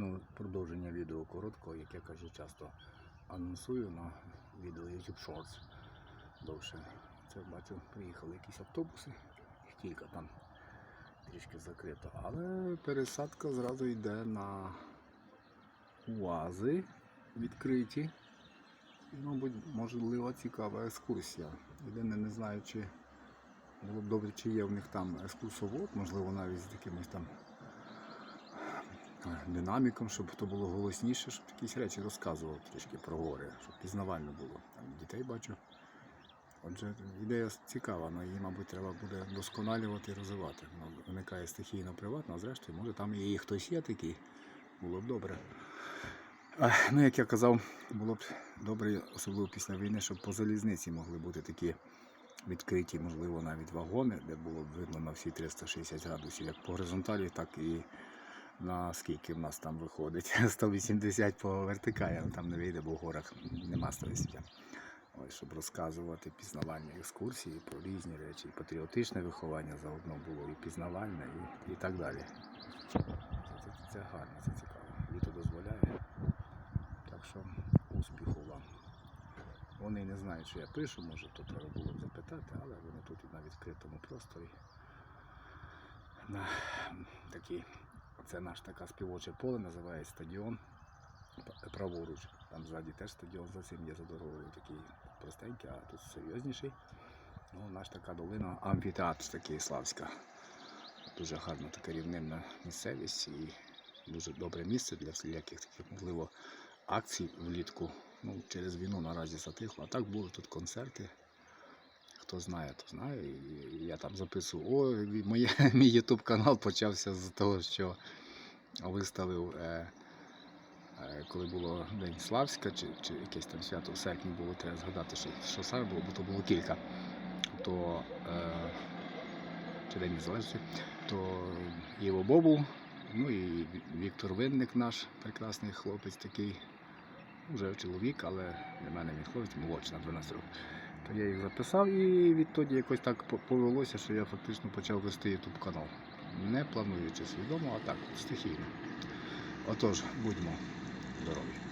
Ну, продовження відео короткого, як я кажу, часто анонсую на відео YouTube Shorts довше. Це бачу, приїхали якісь автобуси, їх кілька там трішки закрито. Але пересадка зразу йде на УАЗи відкриті. І, мабуть, можливо, цікава екскурсія. Єдине, не знаю, чи було б добре, чи є в них там екскурсовод, можливо, навіть з якимось там динаміком, щоб то було голосніше, щоб якісь речі розказував трішки про гори, щоб пізнавально було. Там дітей бачу. Отже, ідея цікава, але її, мабуть, треба буде вдосконалювати і розвивати. Вона виникає стихійно приватно, а зрештою, може там і хтось є такий, було б добре. Ну, як я казав, було б добре, особливо після війни, щоб по залізниці могли бути такі відкриті, можливо, навіть вагони, де було б видно на всі 360 градусів, як по горизонталі, так і на скільки в нас там виходить. 180 по вертикалі, але там не вийде, бо в горах нема 180. Ось, щоб розказувати пізнавальні екскурсії про різні речі, і патріотичне виховання заодно було, і пізнавальне, і, і так далі. Це, це, це гарно, це цікаво. Літо дозволяє. Так що успіху вам. Вони не знають, що я пишу, може то треба було б запитати, але вони тут і на відкритому просторі. На такий, це наш така співоче поле, називається стадіон. Праворуч. Там ззаді теж стадіон цим є за дорогою такий простенький, а тут серйозніший. Ну, наш така долина, амфітеатр такий славська. Дуже гарна така рівнинна місцевість і дуже добре місце для всіляких таких, можливо, акцій влітку. Ну, через війну наразі затихло. А так були тут концерти. Хто знає, то знає. Я там записував. О, мій YouTube канал почався з того, що виставив, е, е, коли було День Славська, чи, чи якесь там свято в серпні було, треба згадати, що, що саме було, бо то було кілька. То е, чи День Незалежності, то Єво Бобу, ну і Віктор Винник наш прекрасний хлопець такий, вже чоловік, але для мене він хлопець молодший на 12 років. То я їх записав і відтоді якось так повелося, що я фактично почав вести YouTube канал. Не плануючи свідомо, а так, стихійно. Отож, будьмо здорові.